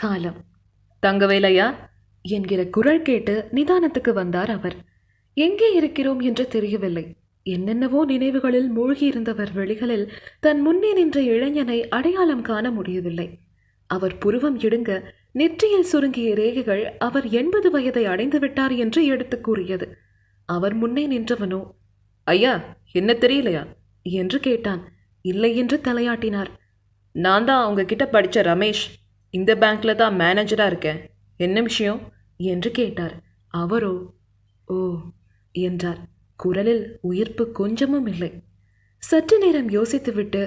காலம். தங்கவேலையா? என்கிற குரல் கேட்டு நிதானத்துக்கு வந்தார் அவர். எங்கே இருக்கிறோம் என்று தெரியவில்லை. என்னென்னவோ நினைவுகளில் மூழ்கியிருந்தவர் வெளிகளில் தன் முன்னே நின்ற இளைஞனை அடையாளம் காண முடியவில்லை. அவர் புருவம் இடுங்க நெற்றியில் சுருங்கிய ரேகைகள் அவர் எண்பது வயதை அடைந்து விட்டார் என்று எடுத்துக் கூறியது. அவர் முன்னே நின்றவனோ? ஐயா என்ன தெரியலையா? என்று கேட்டான். இல்லை என்று தலையாட்டினார். நான் தான் அவங்க கிட்ட படித்த ரமேஷ். இந்த பேங்க்ல தான் மேனேஜராக இருக்கேன். என்ன விஷயம்? என்று கேட்டார். அவரோ? ஓ என்றார். குரலில் உயிர்ப்பு கொஞ்சமும் இல்லை. சற்று நேரம் யோசித்துவிட்டு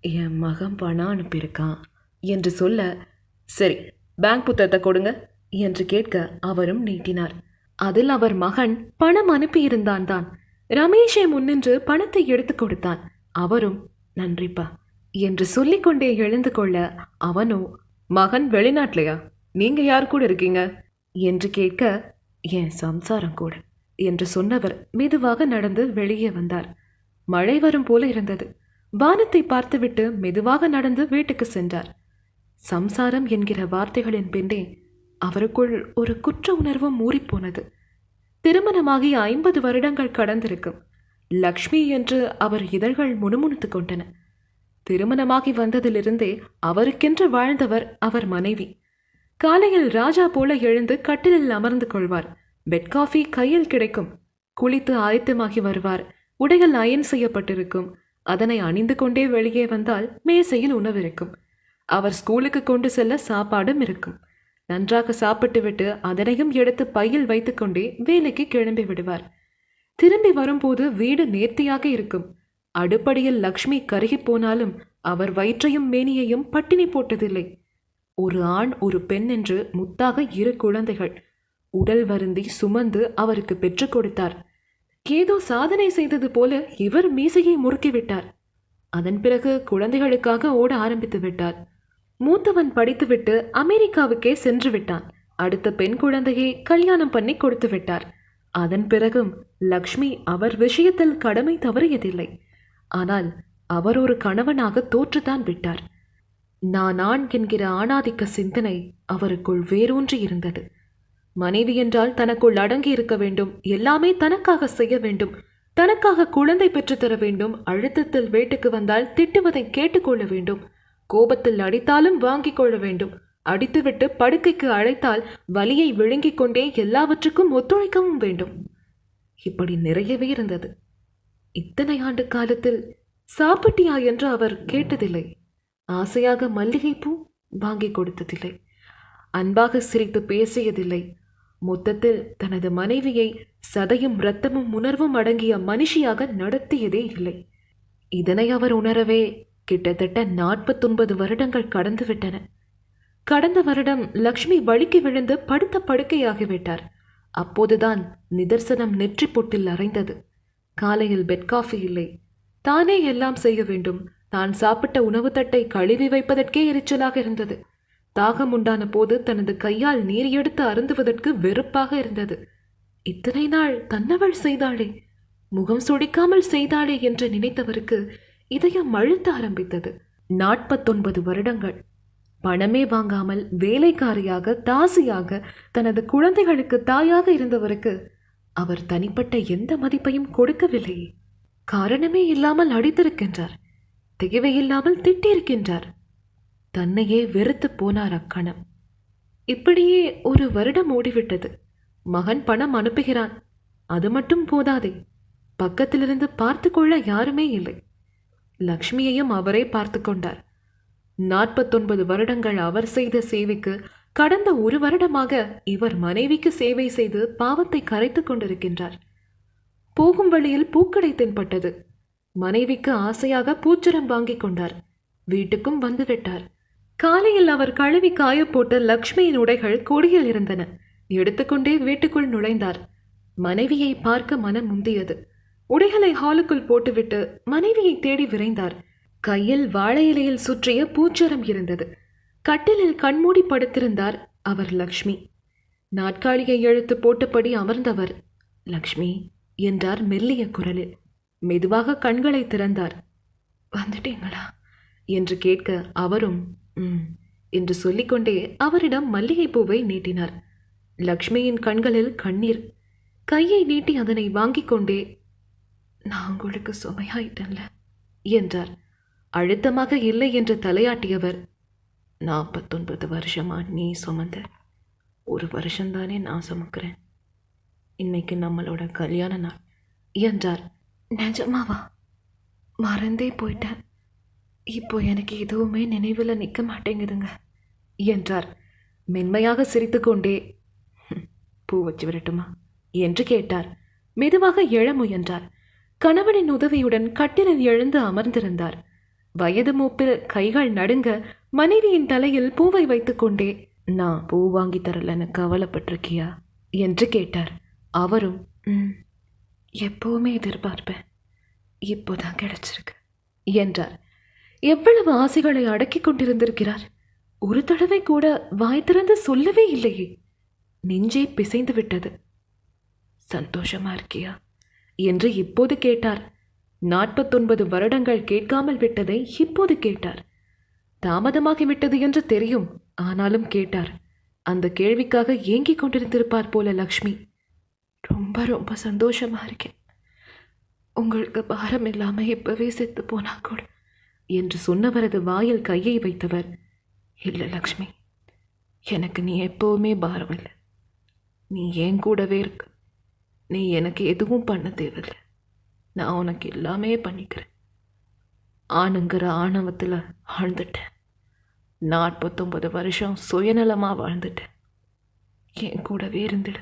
என் மகன் பணம் அனுப்பியிருக்கான் என்று சொல்ல சரி பேங்க் புத்தகத்தை கொடுங்க என்று கேட்க அவரும் நீட்டினார். அதில் அவர் மகன் பணம் அனுப்பியிருந்தான் தான். ரமேஷை முன்னின்று பணத்தை எடுத்து கொடுத்தான். அவரும் நன்றிப்பா என்று சொல்லிக்கொண்டே எழுந்து கொள்ள அவனோ மகன் வெளிநாட்டிலையா? நீங்க யார் கூட இருக்கீங்க? என்று கேட்க என் சம்சாரம் கூட என்று சொன்னவர் மெதுவாக நடந்து வெளியே வந்தார். மழை வரும் போல இருந்தது. வானத்தை பார்த்துவிட்டு மெதுவாக நடந்து வீட்டுக்கு சென்றார். சம்சாரம் என்கிற வார்த்தைகளின் பின்னே அவருக்குள் ஒரு குற்ற உணர்வும் ஊறிப்போனது. திருமணமாகி ஐம்பது வருடங்கள் கடந்திருக்கும். லக்ஷ்மி என்று அவர் இதழ்கள் முணுமுணுத்துக் கொண்டன. திருமணமாகி வந்ததிலிருந்தே அவருக்கென்று வாழ்ந்தவர் அவர் மனைவி. காலையில் ராஜா போல எழுந்து கட்டிலில் அமர்ந்து கொள்வார். பெட் காஃபி கையில் கிடைக்கும். குளித்து ஆயத்தமாகி வருவார். உடைகள் அயன் செய்யப்பட்டிருக்கும். அதனை அணிந்து கொண்டே வெளியே வந்தால் மேசையில் உணவிருக்கும் அவர் ஸ்கூலுக்கு கொண்டு செல்ல சாப்பாடும் இருக்கும். நன்றாக சாப்பிட்டுவிட்டு அதனையும் எடுத்து பையில் வைத்துக்கொண்டே வேலைக்கு கிளம்பி விடுவார். திரும்பி வரும்போது வீடு நேர்த்தியாக இருக்கும். அடுப்படியில் லக்ஷ்மி கருகிப் போனாலும் அவர் வயிற்றையும் மேனியையும் பட்டினி போட்டதில்லை. ஒரு ஆண் ஒரு பெண் என்று முத்தாக இரு குழந்தைகள். உடல் வருந்தி சுமந்து அவருக்கு பெற்றுக் கொடுத்தார். ஏதோ சாதனை செய்தது போல இவர் மீசையை முறுக்கிவிட்டார். அதன் பிறகு குழந்தைகளுக்காக ஓட ஆரம்பித்து விட்டார். மூத்தவன் படித்துவிட்டு அமெரிக்காவுக்கே சென்று விட்டான். அடுத்த பெண் குழந்தையை கல்யாணம் பண்ணி கொடுத்து விட்டார். அதன் பிறகும் லக்ஷ்மி அவர் விஷயத்தில் கடமை தவறியதில்லை. ஆனால் அவர் ஒரு கணவனாக தோற்றுதான் விட்டார். நான் ஆண் என்கிற ஆணாதிக்க சிந்தனை அவருக்குள் வேரூன்றி இருந்தது. மனைவி என்றால் தனக்குள் அடங்கி இருக்க வேண்டும் எல்லாமே தனக்காக செய்ய வேண்டும் தனக்காக குழந்தை பெற்றுத்தர வேண்டும் அழுத்தத்தில் வேட்டுக்கு வந்தால் திட்டுவதை கேட்டுக்கொள்ள வேண்டும் கோபத்தில் அடித்தாலும் வாங்கிக் கொள்ள வேண்டும் அடித்துவிட்டு படுக்கைக்கு அழைத்தால் வலியை விழுங்கிக் கொண்டே எல்லாவற்றுக்கும் ஒத்துழைக்கவும் வேண்டும். இப்படி நிறையவே இருந்தது. இத்தனை ஆண்டு காலத்தில் சாப்பிட்டியா என்று அவர் கேட்டதில்லை. ஆசையாக மல்லிகைப்பூ வாங்கி கொடுத்ததில்லை. அன்பாக சிரித்து பேசியதில்லை. மொத்தத்தில் தனது மனைவியை சதையும் இரத்தமும் உணர்வும் அடங்கிய மனுஷியாக நடத்தியதே இல்லை. இதனை அவர் உணரவே கிட்டத்தட்ட நாற்பத்தொன்பது வருடங்கள் கடந்துவிட்டன கடந்த வருடம் லக்ஷ்மி வழுக்கி விழுந்து படுத்த படுக்கையாகிவிட்டார் அப்போதுதான் நிதர்சனம் நெற்றி பொட்டில் அறைந்தது காலையில் பெட் காஃபி இல்லை. தானே எல்லாம் செய்ய வேண்டும். தான் சாப்பிட்ட உணவு தட்டை கழுவி வைப்பதற்கே எரிச்சலாக இருந்தது. தாகம் உண்டான போது தனது கையால் நீர் எடுத்து அருந்துவதற்கு வெறுப்பாக இருந்தது. இத்தனை நாள் தன்னவள் செய்தாளே முகம் சுடிக்காமல் செய்தாளே என்று நினைத்தவருக்கு இதயம் அழுத்த ஆரம்பித்தது. நாற்பத்தொன்பது வருடங்கள். பணமே வாங்காமல் வேலைக்காரியாக தாசியாக தனது குழந்தைகளுக்கு தாயாக இருந்தவருக்கு அவர் தனிப்பட்ட எந்த மதிப்பையும் கொடுக்கவில்லை. காரணமே இல்லாமல் அடித்திருக்கின்றார். தேவையில்லாமல் திட்டியிருக்கின்றார் தன்னையே வெறுத்து போனார் அக்கணம். இப்படியே ஒரு வருடம் ஓடிவிட்டது. மகன் பணம் அனுப்புகிறான். அது மட்டும் போதாதே. பக்கத்திலிருந்து பார்த்து கொள்ள யாருமே இல்லை. லக்ஷ்மியையும் அவரே பார்த்து கொண்டார். நாற்பத்தொன்பது வருடங்கள் அவர் செய்த சேவைக்கு கடந்த ஒரு வருடமாக இவர் மனைவிக்கு சேவை செய்து பாவத்தை கரைத்துக் கொண்டிருக்கின்றார். போகும் வழியில் பூக்கடை தென்பட்டது. மனைவிக்கு ஆசையாக பூச்சரம் வாங்கிக் கொண்டார். வீட்டுக்கும் வந்துவிட்டார் காலையில் அவர் கழுவி காயப்போட்ட லக்ஷ்மியின் உடைகள் கொடியில் இருந்தன. எடுத்துக்கொண்டே வீட்டுக்குள் நுழைந்தார். மனைவியை பார்க்க மனம் முந்தியது. உடைகளை ஹாலுக்குள் போட்டுவிட்டு மனைவியை தேடி விரைந்தார். கையில் வாழை இலையில் சுற்றிய பூச்சரம் இருந்தது. கட்டிலில் கண்மூடி படுத்திருந்தார் அவர் லக்ஷ்மி. நாட்காலியை எழுத்து போட்டபடி அமர்ந்தவர் லக்ஷ்மி என்றார் மெல்லிய குரலில். மெதுவாக கண்களை திறந்தார். வந்துட்டீங்களா? என்று கேட்க அவரும் ம் என்று சொல்லிக்கொண்டே அவரிடம் மல்லிகைப்பூவை நீட்டினார். லக்ஷ்மியின் கண்களில் கண்ணீர். கையை நீட்டி அதனை வாங்கிக் கொண்டே நான் உங்களுக்கு சுமையாயிட்டேன்ல என்றார். அழுத்தமாக இல்லை என்று தலையாட்டியவர் நாற்பத்தொன்பது வருஷமா நீ சுமந்த ஒரு வருஷம்தானே நான் சுமக்கிறேன். இன்னைக்கு நம்மளோட கல்யாண நாள். என்றார். நிஜமாவா? மறந்தே போயிட்டேன். இப்போ எனக்கு எதுவுமே நினைவில் நிற்க மாட்டேங்குதுங்க என்றார். மென்மையாக சிரித்துக்கொண்டே "ஹம், பூ வச்சு விடட்டுமா என்று கேட்டார். மெதுவாக எழ முயன்றார். கணவனின் உதவியுடன் கட்டிலில் எழுந்து அமர்ந்திருந்தார். வயது மூப்பில் கைகள் நடுங்க மனைவியின் தலையில் பூவை வைத்துக்கொண்டே நான் பூ வாங்கி தரலன்னு கவலைப்பட்டிருக்கியா? என்று கேட்டார். அவரும் எப்போவுமே எதிர்பார்ப்பேன். இப்போதான் கிடைச்சிருக்கு என்றார். எவ்வளவு ஆசைகளை அடக்கிக் கொண்டிருந்திருக்கிறார். ஒரு தடவை கூட வாய் திறந்து சொல்லவே இல்லையே. நெஞ்சே பிசைந்து விட்டது. சந்தோஷமா இருக்கியா? என்று இப்போது கேட்டார். நாற்பத்தொன்பது வருடங்கள் கேட்காமல் விட்டதை இப்போது கேட்டார். தாமதமாகிவிட்டது என்று தெரியும். ஆனாலும் கேட்டார் அந்த கேள்விக்காக ஏங்கிக் கொண்டிருந்திருப்பார் போல லக்ஷ்மி. ரொம்ப ரொம்ப சந்தோஷமா இருக்கேன். உங்களுக்கு பாரம் இல்லாம இப்பவே செத்து போனா கூட. என்று சொன்னவரது வாயில் கையை வைத்தவர். இல்லை லக்ஷ்மி. எனக்கு நீ எப்பவுமே பாரம் இல்லை. நீ என் கூடவே இருக்க? நீ எனக்கு எதுவும் பண்ண தேவையில்லை. நான் உனக்கு எல்லாமே பண்ணிக்கிறேன். ஆணுங்கிற ஆணவத்தில் ஆழ்ந்துட்டேன். நாற்பத்தொன்பது வருஷம் சுயநலமாக வாழ்ந்துட்டேன். என் கூடவே இருந்துடு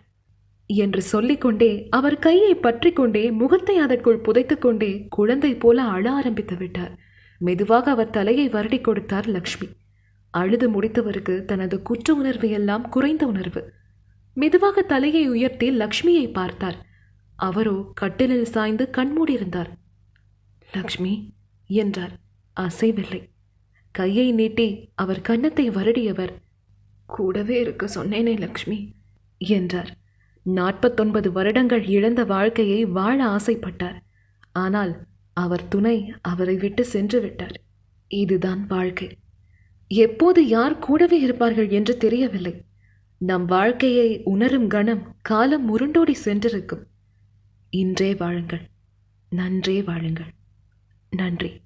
என்று சொல்லிக்கொண்டே அவர் கையை பற்றி கொண்டே முகத்தை அதற்குள் புதைத்துக்கொண்டே குழந்தை போல அழ ஆரம்பித்து விட்டார். மெதுவாக அவர் தலையை வருடி கொடுத்தார் லக்ஷ்மி. அழுது முடித்தவருக்கு தனது குற்ற உணர்வு எல்லாம் குறைந்த உணர்வு. மெதுவாக தலையை உயர்த்தி லக்ஷ்மியை பார்த்தார். அவரோ கட்டிலில் சாய்ந்து கண்மூடியிருந்தார். லக்ஷ்மி என்றார். அசைவில்லை. கையை நீட்டி அவர் கன்னத்தை வருடியவர் கூடவே இருக்க சொன்னேனே லக்ஷ்மி என்றார். நாற்பத்தொன்பது வருடங்கள் இழந்த வாழ்க்கையை வாழ ஆசைப்பட்டார். ஆனால் அவர் துணை அவரை விட்டு சென்று விட்டார். இதுதான் வாழ்க்கை. எப்போது யார் கூடவே இருப்பார்கள் என்று தெரியவில்லை. நம் வாழ்க்கையை உணரும் கணம் காலம் உருண்டோடி சென்றிருக்கும். இன்றே வாழுங்கள். நன்றே வாழுங்கள். நன்றி.